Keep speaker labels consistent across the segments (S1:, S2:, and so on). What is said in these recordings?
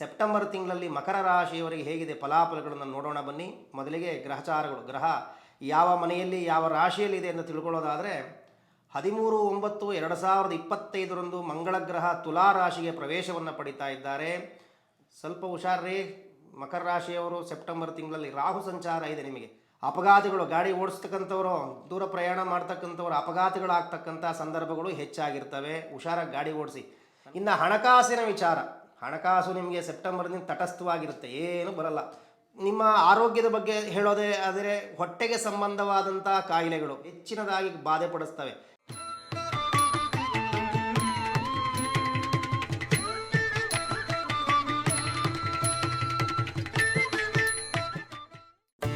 S1: September ತಿಂಗಳಲ್ಲಿ ಮಕರ ರಾಶಿಯವರಿಗೆ ಹೇಗಿದೆ ಫಲಾಫಲಗಳನ್ನು ನೋಡೋಣ ಬನ್ನಿ. ಮೊದಲಿಗೆ ಗ್ರಹಚಾರಗಳು. ಗ್ರಹ ಯಾವ ಮನೆಯಲ್ಲಿ, ಯಾವ ರಾಶಿಯಲ್ಲಿದೆ ಅಂತ ತಿಳ್ಕೊಳ್ಳೋದಾದರೆ, ಹದಿಮೂರು, ಒಂಬತ್ತು, ಎರಡು ಸಾವಿರದ ಇಪ್ಪತ್ತೈದರಂದು ಮಂಗಳ ಗ್ರಹ ತುಲಾ ರಾಶಿಗೆ ಪ್ರವೇಶವನ್ನು ಪಡಿತಾ ಇದ್ದಾರೆ. ಸ್ವಲ್ಪ ಹುಷಾರ್ರಿ. ಮಕರ ರಾಶಿಯವರು ಸೆಪ್ಟೆಂಬರ್ ತಿಂಗಳಲ್ಲಿ ರಾಹು ಸಂಚಾರ ಇದೆ ನಿಮಗೆ. ಅಪಘಾತಗಳು, ಗಾಡಿ ಓಡಿಸ್ತಕ್ಕಂಥವರು, ದೂರ ಪ್ರಯಾಣ ಮಾಡ್ತಕ್ಕಂಥವ್ರು, ಅಪಘಾತಗಳಾಗ್ತಕ್ಕಂಥ ಸಂದರ್ಭಗಳು ಹೆಚ್ಚಾಗಿರ್ತವೆ. ಹುಷಾರಾಗಿ ಗಾಡಿ ಓಡಿಸಿ. ಇನ್ನು ಹಣಕಾಸಿನ ವಿಚಾರ. ಹಣಕಾಸು ನಿಮಗೆ ಸೆಪ್ಟೆಂಬರ್ನಿಂದ ತಟಸ್ಥವಾಗಿರುತ್ತೆ, ಏನು ಬರಲ್ಲ. ನಿಮ್ಮ ಆರೋಗ್ಯದ ಬಗ್ಗೆ ಹೇಳೋದೇ ಆದರೆ ಹೊಟ್ಟೆಗೆ ಸಂಬಂಧವಾದಂಥ ಕಾಯಿಲೆಗಳು ಹೆಚ್ಚಿನದಾಗಿ ಬಾಧೆ ಪಡಿಸ್ತವೆ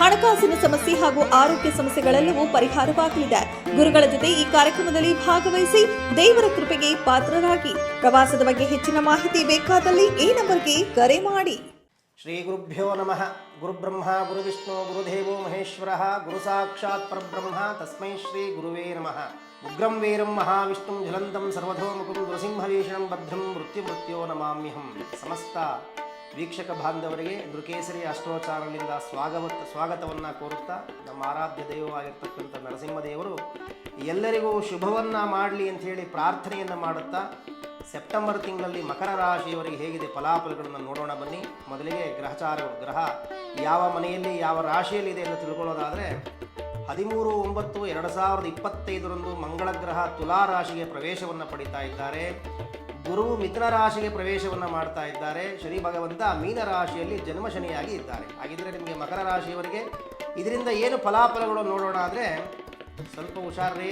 S2: ಹಣಕಾಸಿನ ಸಮಸ್ಯೆ ಹಾಗೂ ಆರೋಗ್ಯ ಸಮಸ್ಯೆಗಳೆಲ್ಲವೂ ಪರಿಹಾರವಾಗಲಿದೆ. ಗುರುಗಳ ಜೊತೆ ಈ ಕಾರ್ಯಕ್ರಮದಲ್ಲಿ ಭಾಗವಹಿಸಿ ದೇವರ ಕೃಪೆಗೆ ಪಾತ್ರರಾಗಿ. ಪ್ರವಾಸದ ಬಗ್ಗೆ ಹೆಚ್ಚಿನ ಮಾಹಿತಿ ಬೇಕಾದಲ್ಲಿ ಈ ನಂಬರ್ಗೆ ಕರೆ ಮಾಡಿ.
S1: ಶ್ರೀ ಗುರುಭ್ಯೋ ನಮಃ. ಗುರುಬ್ರಹ್ಮ, ಗುರುವಿಷ್ಣು, ಗುರುದೇವೋ ಮಹೇಶ್ವರ. ಗುರು ಸಾಕ್ಷಾತ್ ಪರಬ್ರಹ್ಮ. ತಸ್ಮೈ ಶ್ರೀ ಗುರುವೇ ನಮಃ. ಉಗ್ರಂ, ವೀರಂ, ಮಹಾವಿಷ್ಣುಂ ಜ್ವಲಂತಂ ಸರ್ವಧೋಮುಖಂ ನೃಸಿಂಹವೀಷಣಂ ಭದ್ರಂ ಮೃತ್ಯು ಮೃತ್ಯೋ ನಮಾಮ್ಯಹಂ. ಸಮಸ್ತ ವೀಕ್ಷಕ ಬಾಂಧವರಿಗೆ ನೃಕೇಸರಿ ಅಷ್ಟೋಚಾರದಿಂದ ಸ್ವಾಗತ ಸ್ವಾಗತವನ್ನು ಕೋರುತ್ತಾ ನಮ್ಮ ಆರಾಧ್ಯ ದೈವವಾಗಿರ್ತಕ್ಕಂಥ ನರಸಿಂಹದೇವರು, ಎಲ್ಲರಿಗೂ ಶುಭವನ್ನು ಮಾಡಲಿ ಅಂಥೇಳಿ ಪ್ರಾರ್ಥನೆಯನ್ನು ಮಾಡುತ್ತಾ ಸೆಪ್ಟೆಂಬರ್ ತಿಂಗಳಲ್ಲಿ ಮಕರ ರಾಶಿಯವರಿಗೆ ಹೇಗಿದೆ ಫಲಾಫಲಗಳನ್ನು ನೋಡೋಣ ಬನ್ನಿ. ಮೊದಲಿಗೆ ಗ್ರಹಚಾರಗಳು. ಗ್ರಹ ಯಾವ ಮನೆಯಲ್ಲಿ, ಯಾವ ರಾಶಿಯಲ್ಲಿದೆ ಎಂದು ತಿಳ್ಕೊಳ್ಳೋದಾದರೆ ಹದಿಮೂರು, ಒಂಬತ್ತು, ಎರಡು ಸಾವಿರದ ಇಪ್ಪತ್ತೈದರಂದು ಮಂಗಳ ಗ್ರಹ ತುಲಾ ರಾಶಿಗೆ ಪ್ರವೇಶವನ್ನು ಪಡಿತಾ ಇದ್ದಾರೆ. ಗುರು ಮಿಥುನ ರಾಶಿಗೆ ಪ್ರವೇಶವನ್ನು ಮಾಡ್ತಾ ಇದ್ದಾರೆ. ಶನಿ ಭಗವಂತ ಮೀನ ರಾಶಿಯಲ್ಲಿ ಜನ್ಮ ಶನಿಯಾಗಿ ಇದ್ದಾರೆ. ಹಾಗಿದ್ರೆ ನಿಮಗೆ ಮಕರ ರಾಶಿಯವರಿಗೆ ಇದರಿಂದ ಏನು ಫಲಾಫಲಗಳು ನೋಡೋಣ ಆದರೆ ಸ್ವಲ್ಪ ಹುಷಾರೇ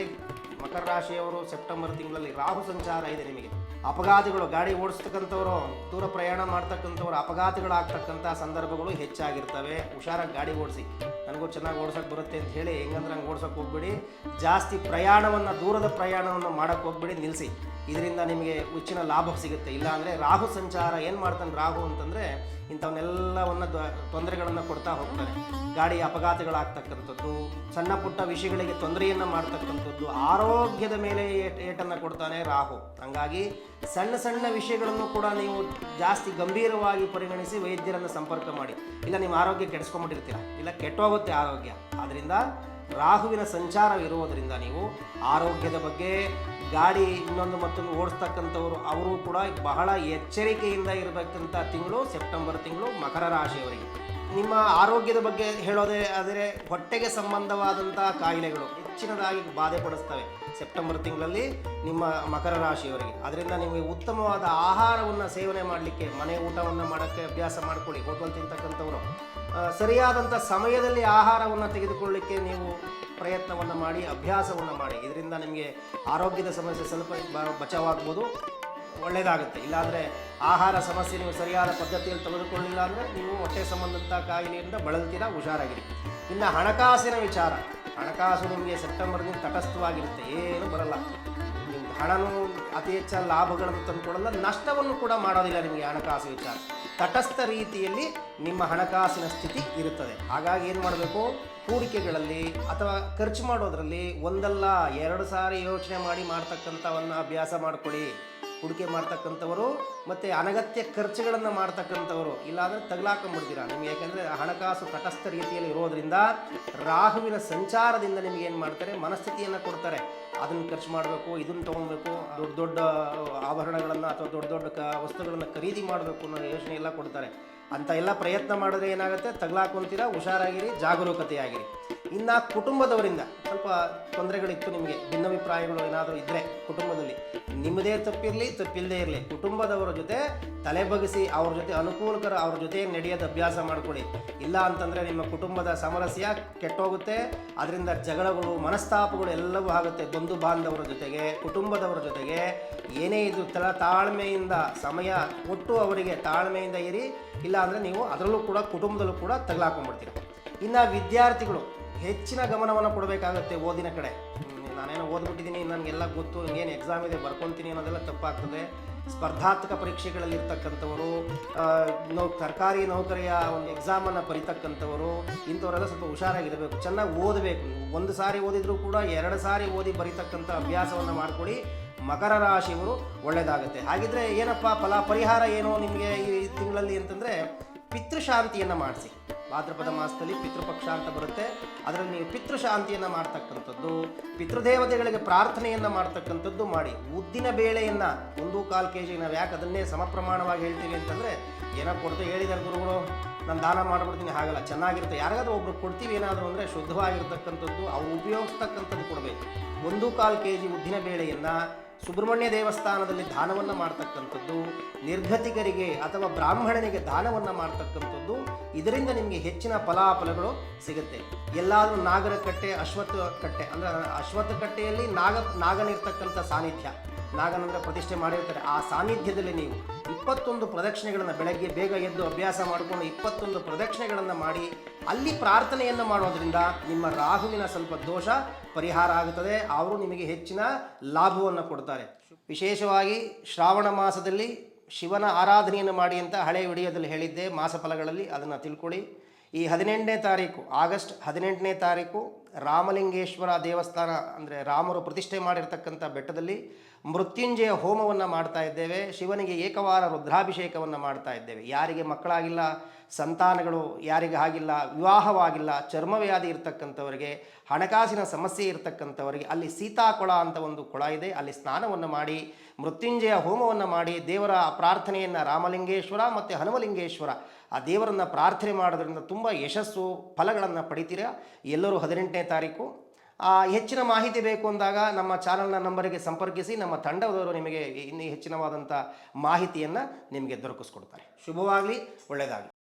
S1: ಮಕರ ರಾಶಿಯವರು ಸೆಪ್ಟೆಂಬರ್ ತಿಂಗಳಲ್ಲಿ ರಾಹು ಸಂಚಾರ ಇದೆ ನಿಮಗೆ. ಅಪಘಾತಗಳು, ಗಾಡಿ ಓಡಿಸ್ತಕ್ಕಂಥವ್ರು, ದೂರ ಪ್ರಯಾಣ ಮಾಡ್ತಕ್ಕಂಥವ್ರು, ಅಪಘಾತಗಳಾಗ್ತಕ್ಕಂಥ ಸಂದರ್ಭಗಳು ಹೆಚ್ಚಾಗಿರ್ತವೆ. ಹುಷಾರಾಗಿ ಗಾಡಿ ಓಡಿಸಿ. ನನಗೂ ಚೆನ್ನಾಗಿ ಓಡಿಸೋಕೆ ಬರುತ್ತೆ ಅಂತ ಹೇಳಿ ಹೆಂಗಂದ್ರೆ ಹಂಗೆ ಓಡ್ಸೋಕೆ ಹೋಗ್ಬೇಡಿ. ಜಾಸ್ತಿ ಪ್ರಯಾಣವನ್ನು, ದೂರದ ಪ್ರಯಾಣವನ್ನು ಮಾಡೋಕ್ಕೆ ಹೋಗ್ಬೇಡಿ ನಿಲ್ಲಿಸಿ ಇದರಿಂದ ನಿಮಗೆ ಹೆಚ್ಚಿನ ಲಾಭ ಸಿಗುತ್ತೆ. ಇಲ್ಲಾಂದರೆ ರಾಹು ಸಂಚಾರ ಏನು ಮಾಡ್ತಾನೆ ರಾಹು ಅಂತಂದರೆ ಇಂಥವನ್ನೆಲ್ಲವನ್ನು ತೊಂದರೆಗಳನ್ನು ಕೊಡ್ತಾ ಹೋಗ್ತಾರೆ ಗಾಡಿ ಅಪಘಾತಗಳಾಗ್ತಕ್ಕಂಥದ್ದು, ಸಣ್ಣ ಪುಟ್ಟ ವಿಷಯಗಳಿಗೆ ತೊಂದರೆಯನ್ನು ಮಾಡ್ತಕ್ಕಂಥದ್ದು, ಆರೋಗ್ಯದ ಮೇಲೆ ಏಟ್, ಏಟನ್ನು ಕೊಡ್ತಾನೆ ರಾಹು. ಹಂಗಾಗಿ ಸಣ್ಣ ಸಣ್ಣ ವಿಷಯಗಳನ್ನು ಕೂಡ ನೀವು ಜಾಸ್ತಿ ಗಂಭೀರವಾಗಿ ಪರಿಗಣಿಸಿ ವೈದ್ಯರನ್ನು ಸಂಪರ್ಕ ಮಾಡಿ. ಇಲ್ಲ, ನಿಮ್ಮ ಆರೋಗ್ಯ ಕೆಡಿಸ್ಕೊಂಬಿಟ್ಟಿರ್ತೀರ ಇಲ್ಲ, ಕೆಟ್ಟೋಗುತ್ತೆ ಆರೋಗ್ಯ. ಆದ್ದರಿಂದ ರಾಹುವಿನ ಸಂಚಾರವಿರುವುದರಿಂದ ನೀವು ಆರೋಗ್ಯದ ಬಗ್ಗೆ ಗಾಡಿ ಇನ್ನೊಂದು ಮತ್ತೊಂದು ಓಡಿಸ್ತಕ್ಕಂಥವ್ರು, ಅವರು ಕೂಡ ಬಹಳ ಎಚ್ಚರಿಕೆಯಿಂದ ಇರಬೇಕಂತ ತಿಂಗಳು, ಸೆಪ್ಟೆಂಬರ್ ತಿಂಗಳು ಮಕರ ರಾಶಿಯವರಿಗೆ. ನಿಮ್ಮ ಆರೋಗ್ಯದ ಬಗ್ಗೆ ಹೇಳೋದೇ ಆದರೆ ಹೊಟ್ಟೆಗೆ ಸಂಬಂಧವಾದಂತಹ ಕಾಯಿಲೆಗಳು ಹೆಚ್ಚಿನದಾಗಿ ಬಾಧೆ ಪಡಿಸ್ತವೆ ಸೆಪ್ಟೆಂಬರ್ ತಿಂಗಳಲ್ಲಿ ನಿಮ್ಮ ಮಕರ ರಾಶಿಯವರಿಗೆ. ಅದರಿಂದ ನಿಮಗೆ ಉತ್ತಮವಾದ ಆಹಾರವನ್ನು ಸೇವನೆ ಮಾಡಲಿಕ್ಕೆ, ಮನೆ ಊಟವನ್ನು ಮಾಡೋಕ್ಕೆ ಅಭ್ಯಾಸ ಮಾಡಿಕೊಳ್ಳಿ, ಹೋಟೆಲ್ ತಿಂತಕ್ಕಂಥವರು. ಸರಿಯಾದಂಥ ಸಮಯದಲ್ಲಿ ಆಹಾರವನ್ನು ತೆಗೆದುಕೊಳ್ಳಿಕ್ಕೆ ನೀವು ಪ್ರಯತ್ನವನ್ನು ಮಾಡಿ, ಅಭ್ಯಾಸವನ್ನು ಮಾಡಿ. ಇದರಿಂದ ನಿಮಗೆ ಆರೋಗ್ಯದ ಸಮಸ್ಯೆ ಸ್ವಲ್ಪ ಬಚಾವಾಗ್ಬೋದು. ಒಳ್ಳೆಯದಾಗುತ್ತೆ ಇಲ್ಲಾಂದರೆ ಆಹಾರ ಸಮಸ್ಯೆ ನೀವು ಸರಿಯಾದ ಪದ್ಧತಿಯಲ್ಲಿ ತೆಗೆದುಕೊಳ್ಳಿಲ್ಲ ಅಂದರೆ ನೀವು ಹೊಟ್ಟೆ ಸಂಬಂಧಂಥ ಕಾಯಿಲೆಯಿಂದ ಬಳಲ್ತೀರ ಹುಷಾರಾಗಿರಿ. ಇನ್ನು ಹಣಕಾಸಿನ ವಿಚಾರ. ಹಣಕಾಸು ನಿಮಗೆ ಸೆಪ್ಟೆಂಬರ್ನಿಂದ ತಟಸ್ಥವಾಗಿರುತ್ತೆ. ಏನು ಬರಲ್ಲ. ನಿಮ್ಮ ಹಣನೂ ಅತಿ ಹೆಚ್ಚು ಲಾಭಗಳನ್ನು ತಂದುಕೊಡಲ್ಲ, ನಷ್ಟವನ್ನು ಕೂಡ ಮಾಡೋದಿಲ್ಲ ನಿಮಗೆ ಹಣಕಾಸು ವಿಚಾರ. ತಟಸ್ಥ ರೀತಿಯಲ್ಲಿ ನಿಮ್ಮ ಹಣಕಾಸಿನ ಸ್ಥಿತಿ ಇರುತ್ತದೆ. ಹಾಗಾಗಿ ಏನು ಮಾಡಬೇಕು? ಹೂಡಿಕೆಗಳಲ್ಲಿ ಅಥವಾ ಖರ್ಚು ಮಾಡೋದರಲ್ಲಿ ಒಂದಲ್ಲ, ಎರಡು ಸಾರಿ ಯೋಚನೆ ಮಾಡಿ ಮಾಡ್ತಕ್ಕಂಥವನ್ನು ಅಭ್ಯಾಸ ಮಾಡಿಕೊಳ್ಳಿ. ಹೂಡಿಕೆ ಮಾಡ್ತಕ್ಕಂಥವರು ಮತ್ತು ಅನಗತ್ಯ ಖರ್ಚುಗಳನ್ನು ಮಾಡ್ತಕ್ಕಂಥವರು, ಇಲ್ಲಾಂದರೆ ತಗಲಾಕೊಂಡ್ಬಿಡ್ತೀರಾ? ನಿಮಗೆ ಯಾಕೆಂದರೆ ಹಣಕಾಸು ತಟಸ್ಥ ರೀತಿಯಲ್ಲಿ ಇರೋದರಿಂದ ರಾಹುವಿನ ಸಂಚಾರದಿಂದ ನಿಮಗೆ ಏನು ಮಾಡ್ತಾರೆ? ಮನಸ್ಥಿತಿಯನ್ನು ಕೊಡ್ತಾರೆ. ಅದನ್ನು ಖರ್ಚು ಮಾಡಬೇಕು, ಇದನ್ನು ತೊಗೊಬೇಕು ದೊಡ್ಡ ದೊಡ್ಡ ಆಭರಣಗಳನ್ನು ಅಥವಾ ದೊಡ್ಡ ದೊಡ್ಡ ಕ, ವಸ್ತುಗಳನ್ನು ಖರೀದಿ ಮಾಡಬೇಕು ಅನ್ನೋ ಯೋಚನೆ ಎಲ್ಲ ಕೊಡ್ತಾರೆ. ಅಂತ ಎಲ್ಲ ಪ್ರಯತ್ನ ಮಾಡಿದ್ರೆ ಏನಾಗುತ್ತೆ? ತಗಲಾಕೊಂತೀರಾ? ಹುಷಾರಾಗಿರಿ, ಜಾಗರೂಕತೆಯಾಗಿರಿ. ಇನ್ನು ಕುಟುಂಬದವರಿಂದ ಸ್ವಲ್ಪ ತೊಂದರೆಗಳಿತ್ತು ನಿಮಗೆ, ಭಿನ್ನಾಭಿಪ್ರಾಯಗಳು ಏನಾದರೂ ಇದ್ದರೆ ಕುಟುಂಬದಲ್ಲಿ. ನಿಮ್ಮದೇ ತಪ್ಪಿರಲಿ ತಪ್ಪಿಲ್ಲದೆ ಇರಲಿ, ಕುಟುಂಬದವರ ಜೊತೆ ತಲೆ ಬಗ್ಗಿಸಿ ಅವ್ರ ಜೊತೆ ಅನುಕೂಲಕರ ಅವ್ರ ಜೊತೆ ನಡೆಯೋದು ಅಭ್ಯಾಸ ಮಾಡಿಕೊಡಿ ಇಲ್ಲ ಅಂತಂದರೆ ನಿಮ್ಮ ಕುಟುಂಬದ ಸಾಮರಸ್ಯ ಕೆಟ್ಟೋಗುತ್ತೆ, ಅದರಿಂದ ಜಗಳಗಳು, ಮನಸ್ತಾಪಗಳು ಎಲ್ಲವೂ ಆಗುತ್ತೆ. ಬಂಧು ಬಾಂಧವರ ಜೊತೆಗೆ, ಕುಟುಂಬದವರ ಜೊತೆಗೆ ಏನೇ ಇದು ತಲ ತಾಳ್ಮೆಯಿಂದ, ಸಮಯ ಕೊಟ್ಟು ಅವರಿಗೆ ತಾಳ್ಮೆಯಿಂದ ಇರಿ. ಇಲ್ಲ ಅಂದರೆ ನೀವು ಅದರಲ್ಲೂ ಕೂಡ, ಕುಟುಂಬದಲ್ಲೂ ಕೂಡ ತಗಲಾಕೊಂಡ್ಬಿಡ್ತೀರಿ. ಇನ್ನು ವಿದ್ಯಾರ್ಥಿಗಳು ಹೆಚ್ಚಿನ ಗಮನವನ್ನು ಕೊಡಬೇಕಾಗುತ್ತೆ ಓದಿನ ಕಡೆ. ನಾನೇನು ಓದ್ಬಿಟ್ಟಿದ್ದೀನಿ ನನಗೆಲ್ಲ ಗೊತ್ತು ಏನು ಎಕ್ಸಾಮ್ ಇದೆ ಬರ್ಕೊತೀನಿ ಅನ್ನೋದೆಲ್ಲ ತಪ್ಪಾಗ್ತದೆ. ಸ್ಪರ್ಧಾತ್ಮಕ ಪರೀಕ್ಷೆಗಳಲ್ಲಿ ಇರ್ತಕ್ಕಂಥವರು ಆ, ನೌ ಸರ್ಕಾರಿ ನೌಕರಿಯ ಒಂದು ಎಕ್ಸಾಮನ್ನು ಬರಿತಕ್ಕಂಥವರು ಇಂಥವರೆಲ್ಲ ಸ್ವಲ್ಪ ಹುಷಾರಾಗಿರಬೇಕು. ಚೆನ್ನಾಗಿ ಓದಬೇಕು. ಒಂದು ಸಾರಿ ಓದಿದರೂ ಕೂಡ ಎರಡು ಸಾರಿ ಓದಿ ಬರಿತಕ್ಕಂಥ ಅಭ್ಯಾಸವನ್ನು ಮಾಡಿಕೊಡಿ ಮಕರ ರಾಶಿಯವರು ಒಳ್ಳೆಯದಾಗುತ್ತೆ ಹಾಗಿದ್ರೆ ಏನಪ್ಪ ಫಲ ಪರಿಹಾರ ಏನು ನಿಮಗೆ ಈ ತಿಂಗಳಲ್ಲಿ ಅಂತಂದರೆ ಪಿತೃಶಾಂತಿಯನ್ನು ಮಾಡಿಸಿ. ಭಾದ್ರಪದ ಮಾಸದಲ್ಲಿ ಪಿತೃಪಕ್ಷ ಅಂತ ಬರುತ್ತೆ. ಅದರಲ್ಲಿ ನೀವು ಪಿತೃಶಾಂತಿಯನ್ನು ಮಾಡ್ತಕ್ಕಂಥದ್ದು, ಪಿತೃದೇವತೆಗಳಿಗೆ ಪ್ರಾರ್ಥನೆಯನ್ನು ಮಾಡ್ತಕ್ಕಂಥದ್ದು ಮಾಡಿ. ಉದ್ದಿನ ಬೇಳೆಯನ್ನು ಒಂದು ಕಾಲು ಕೆ ಜಿ ನಾವು ಯಾಕೆ ಅದನ್ನೇ ಸಮ ಪ್ರಮಾಣವಾಗಿ ಹೇಳ್ತೀವಿ ಅಂತಂದರೆ, ಏನೋ ಕೊಡ್ತು ಹೇಳಿದಾರೆ ಗುರುಗಳು, ನಾನು ದಾನ ಮಾಡಿಬಿಡ್ತೀನಿ, ಹಾಗಲ್ಲ. ಚೆನ್ನಾಗಿರುತ್ತೆ. ಯಾರಿಗಾದ್ರೂ ಒಬ್ರು ಕೊಡ್ತೀವಿ, ಏನಾದರೂ ಅಂದರೆ ಶುದ್ಧವಾಗಿರ್ತಕ್ಕಂಥದ್ದು, ಅವು ಉಪಯೋಗಿಸ್ತಕ್ಕಂಥದ್ದು ಕೊಡಬೇಕು. ಒಂದು ಕಾಲು ಕೆ ಜಿ ಉದ್ದಿನ ಬೇಳೆಯನ್ನು ಸುಬ್ರಹ್ಮಣ್ಯ ದೇವಸ್ಥಾನದಲ್ಲಿ ದಾನವನ್ನು ಮಾಡ್ತಕ್ಕಂಥದ್ದು, ನಿರ್ಗತಿಕರಿಗೆ ಅಥವಾ ಬ್ರಾಹ್ಮಣನಿಗೆ ದಾನವನ್ನು ಮಾಡ್ತಕ್ಕಂಥದ್ದು, ಇದರಿಂದ ನಿಮಗೆ ಹೆಚ್ಚಿನ ಫಲಾಫಲಗಳು ಸಿಗುತ್ತೆ. ಎಲ್ಲಾದರೂ ನಾಗರ ಕಟ್ಟೆ ಅಶ್ವತ್ಥ ಕಟ್ಟೆ ಅಂದರೆ ಅಶ್ವತ್ಥ ಕಟ್ಟೆಯಲ್ಲಿ ನಾಗ, ನಾಗನಿರ್ತಕ್ಕಂಥ ಸಾನ್ನಿಧ್ಯ. ನಾಗನಂದ್ರ ಪ್ರತಿಷ್ಠೆ ಮಾಡಿರ್ತಾರೆ. ಆ ಸಾನ್ನಿಧ್ಯದಲ್ಲಿ ನೀವು ಇಪ್ಪತ್ತೊಂದು ಪ್ರದಕ್ಷಿಣೆಗಳನ್ನು ಬೆಳಗ್ಗೆ ಬೇಗ ಎದ್ದು ಅಭ್ಯಾಸ ಮಾಡಿಕೊಂಡು ಇಪ್ಪತ್ತೊಂದು ಪ್ರದಕ್ಷಿಣೆಗಳನ್ನು ಮಾಡಿ ಅಲ್ಲಿ ಪ್ರಾರ್ಥನೆಯನ್ನು ಮಾಡೋದರಿಂದ ನಿಮ್ಮ ರಾಹುವಿನ ಸ್ವಲ್ಪ ದೋಷ ಪರಿಹಾರ ಆಗುತ್ತದೆ. ಅವರು ನಿಮಗೆ ಹೆಚ್ಚಿನ ಲಾಭವನ್ನು ಕೊಡ್ತಾರೆ. ವಿಶೇಷವಾಗಿ ಶ್ರಾವಣ ಮಾಸದಲ್ಲಿ ಶಿವನ ಆರಾಧನೆಯನ್ನು ಮಾಡಿ ಅಂತ ಹಳೆ ವಿಡಿಯೋದಲ್ಲಿ ಹೇಳಿದ್ದೆ. ಮಾಸ ಫಲಗಳಲ್ಲಿ ಅದನ್ನು ತಿಳ್ಕೊಳ್ಳಿ. ಈ ಹದಿನೆಂಟನೇ ತಾರೀಕು, ಆಗಸ್ಟ್ ಹದಿನೆಂಟನೇ ತಾರೀಕು ರಾಮಲಿಂಗೇಶ್ವರ ದೇವಸ್ಥಾನ, ಅಂದರೆ ರಾಮರು ಪ್ರತಿಷ್ಠೆ ಮಾಡಿರ್ತಕ್ಕಂಥ ಬೆಟ್ಟದಲ್ಲಿ ಮೃತ್ಯುಂಜಯ ಹೋಮವನ್ನು ಮಾಡ್ತಾ ಇದ್ದೇವೆ, ಶಿವನಿಗೆ ಏಕವಾರ ರುದ್ರಾಭಿಷೇಕವನ್ನು ಮಾಡ್ತಾ ಇದ್ದೇವೆ. ಯಾರಿಗೆ ಮಕ್ಕಳಾಗಿಲ್ಲ, ಸಂತಾನಗಳು ಯಾರಿಗೆ ಆಗಿಲ್ಲ, ವಿವಾಹವಾಗಿಲ್ಲ, ಚರ್ಮವ್ಯಾಧಿ ಇರ್ತಕ್ಕಂಥವರಿಗೆ, ಹಣಕಾಸಿನ ಸಮಸ್ಯೆ ಇರತಕ್ಕಂಥವರಿಗೆ, ಅಲ್ಲಿ ಸೀತಾಕೊಳ ಅಂತ ಒಂದು ಕೊಳ ಇದೆ, ಅಲ್ಲಿ ಸ್ನಾನವನ್ನು ಮಾಡಿ, ಮೃತ್ಯುಂಜಯ ಹೋಮವನ್ನು ಮಾಡಿ, ದೇವರ ಪ್ರಾರ್ಥನೆಯನ್ನು ರಾಮಲಿಂಗೇಶ್ವರ ಮತ್ತು ಹನುಮಲಿಂಗೇಶ್ವರ, ಆ ದೇವರನ್ನು ಪ್ರಾರ್ಥನೆ ಮಾಡೋದ್ರಿಂದ ತುಂಬ ಯಶಸ್ಸು, ಫಲಗಳನ್ನು ಪಡಿತೀರಾ? ಎಲ್ಲರೂ ಹದಿನೆಂಟನೇ ತಾರೀಕು ಹೆಚ್ಚಿನ ಮಾಹಿತಿ ಬೇಕು ಅಂದಾಗ ನಮ್ಮ ಚಾನಲ್ನ ನಂಬರಿಗೆ ಸಂಪರ್ಕಿಸಿ, ನಮ್ಮ ತಂಡದವರು ನಿಮಗೆ ಇನ್ನೂ ಹೆಚ್ಚಿನವಾದಂಥ ಮಾಹಿತಿಯನ್ನು ನಿಮಗೆ ದೊರಕಿಸ್ಕೊಡ್ತಾರೆ. ಶುಭವಾಗಲಿ, ಒಳ್ಳೆಯದಾಗಲಿ.